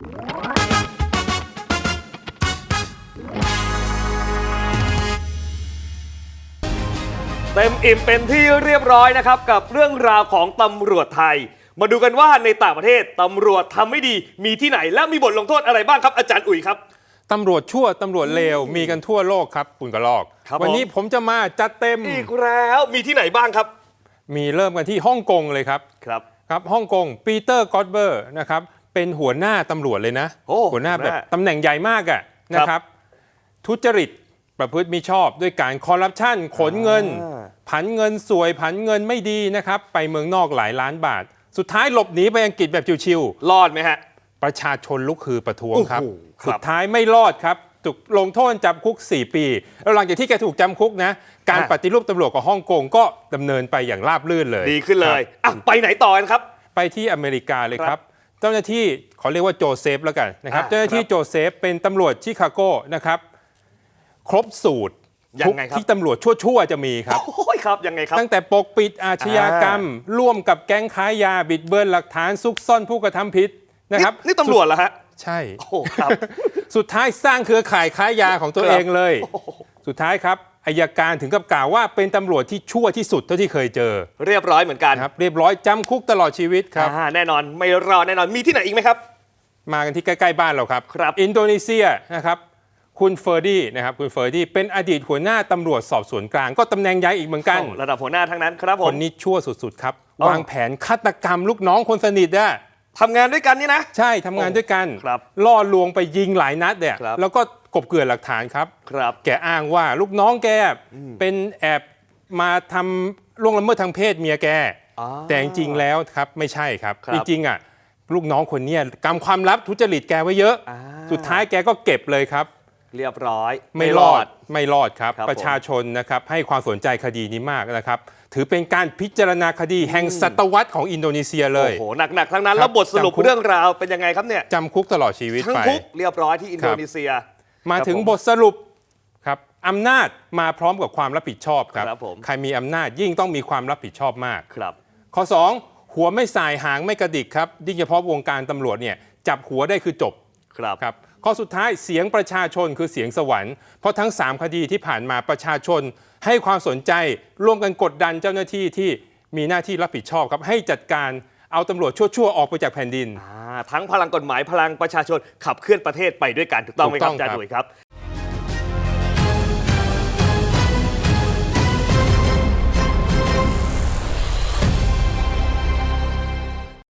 เต็มอิ่มเป็นที่เรียบร้อยนะครับ กับเรื่องราวของตำรวจไทย มาดูกันว่าในต่างประเทศตำรวจทำไม่ดีมีที่ไหนและมีบทลงโทษอะไรบ้างครับอาจารย์อุ๋ยครับ ตำรวจชั่ว ตำรวจเลว มีกันทั่วโลกครับคุณกระลอก ครับวันนี้ผมผมจะมาจัดเต็ม อีกแล้วมีที่ไหนบ้างครับมีเริ่มกันที่ฮ่องกงเลยครับ ครับ ครับฮ่องกงปีเตอร์กอตเบอร์นะครับ เป็นหัวหน้าตำรวจเลยนะ โอ้หัวหน้าแบบหัวหน้า ตำแหน่งใหญ่มากอะนะครับ ทุจริตประพฤติมิชอบด้วยการคอร์รัปชันขนเงิน อ่า ผันเงินสวยผันเงินไม่ดีนะครับ ไปเมืองนอกหลายล้านบาท สุดท้ายหลบหนีไปอังกฤษแบบชิวๆรอดไหมฮะประชาชนลุกคือประท้วงครับ โอ้โหครับ สุดท้ายไม่รอดครับถูกลงโทษจำคุก 4 ปี แล้วหลังจากที่แกถูกจำคุกนะ การอะปฏิรูปตำรวจของฮ่องกงก็ดำเนินไปอย่างราบรื่นเลยดีขึ้นเลยครับ อะไปไหนต่อกันครับ ไปที่อเมริกาเลยคครัรับบ เจ้าหน้าที่ขอเรียกว่าโจเซฟแล้วกันนะครับ อะเจ้าหน้าที่ครับโจเซฟเป็นตำรวจชิคาโกนะครับ ครบสูตรยังไงครับที่ตำรวจชั่วๆจะมีครับ โอ้ยครับ ยังไงครับ ตั้งแต่ปกปิดอาชญากรรม ร่วมกับแก๊งค้ายาบิดเบือนหลักฐานซุกซ่อนผู้กระทำผิดนะครับนี่ตำรวจเหรอฮะ ใช่ โอ้ครับ สุดท้ายสร้างเครือข่ายค้ายาของตัวครับเองเลย สุดท้ายครับ อายการถึงกับกล่าวว่าเป็นตำรวจที่ชั่วที่สุดเท่าที่เคยเจอเรียบร้อยเหมือนกันนะครับเรียบร้อยจำคุกตลอดชีวิตครับ อ่าแน่นอนไม่รอดแน่นอนมีที่ไหนอีกไหมครับ มากันที่ใกล้ๆบ้านเราครับ ครับ อินโดนีเซียนะครับ คุณเฟอร์ดี้นะครับ คุณเฟอร์ดี้เป็นอดีตหัวหน้าตำรวจสอบสวนกลาง ก็ตำแหน่งใหญ่อีกเหมือนกัน โอ้ระดับหัวหน้าทั้งนั้นครับผคม นนี้ชั่วสุดๆครับ อ๋อ วางแผนฆาตกรรมลูกน้องคนสนิทอะ ทำงานด้วยกันนี่นะ ใช่ทำงานด้วยกันครับล่อลวงไปยิงหลายนัดเนี่ยครับ แล้วก็กบเกลื่อนหลักฐานครับ ครับ แกอ้างว่าลูกน้องแกเป็นแอบมาทำล่วงละเมิดทางเพศเมียแกอ๋อแต่จริงๆแล้วครับไม่ใช่ครับ ครับจริงๆอะลูกน้องคนเนี้ยกำความลับทุจริตแกไว้เยอะ อ่า สุดท้ายแกก็เก็บเลยครับ เรียบร้อย ไม่รอดไม่รอดครับ ครับประชาชนนะครับให้ความสนใจคดีนี้มากนะครับ ถือเป็นการพิจารณาคดีแห่งศตวรรษของอินโดนีเซียเลโอ้ย โหหนักๆทั้งนั้นครับแล้วบทสรุปจำคุก เรื่องราวเป็นยังไงครับเนี่ยจำคุกตลอดชีวิตทั้งไป คุกเรียบร้อยที่อินโดนีเซีย มาถึงครับผมบทสรุปครับอำนาจมาพร้อมกับความรับผิดชอบครับ ครับผม ใครมีอำนาจยิ่งต้องมีความรับผิดชอบมาก ครับ ข้อ 2 หัวไม่สายหางไม่กระดิกครับยิ่งเฉพาะวงการตำรวจเนี่ยจับหัวได้คือจบครับ ครับ ข้อสุดท้ายเสียงประชาชนคือเสียงสวรรค์เพราะทั้ง 3 คดีที่ผ่านมาประชาชน ให้ความสนใจร่วมกันกดดันเจ้าหน้าที่ที่มีหน้าที่รับผิดชอบครับให้จัดการเอาตำรวจชั่วๆออกไปจากแผ่นดิน อ่าทั้งพลังกฎหมายพลังประชาชนขับเคลื่อนประเทศไปด้วยกันถูกต้องไหมครับถูกต้องอาจารย์ครับดุยครับ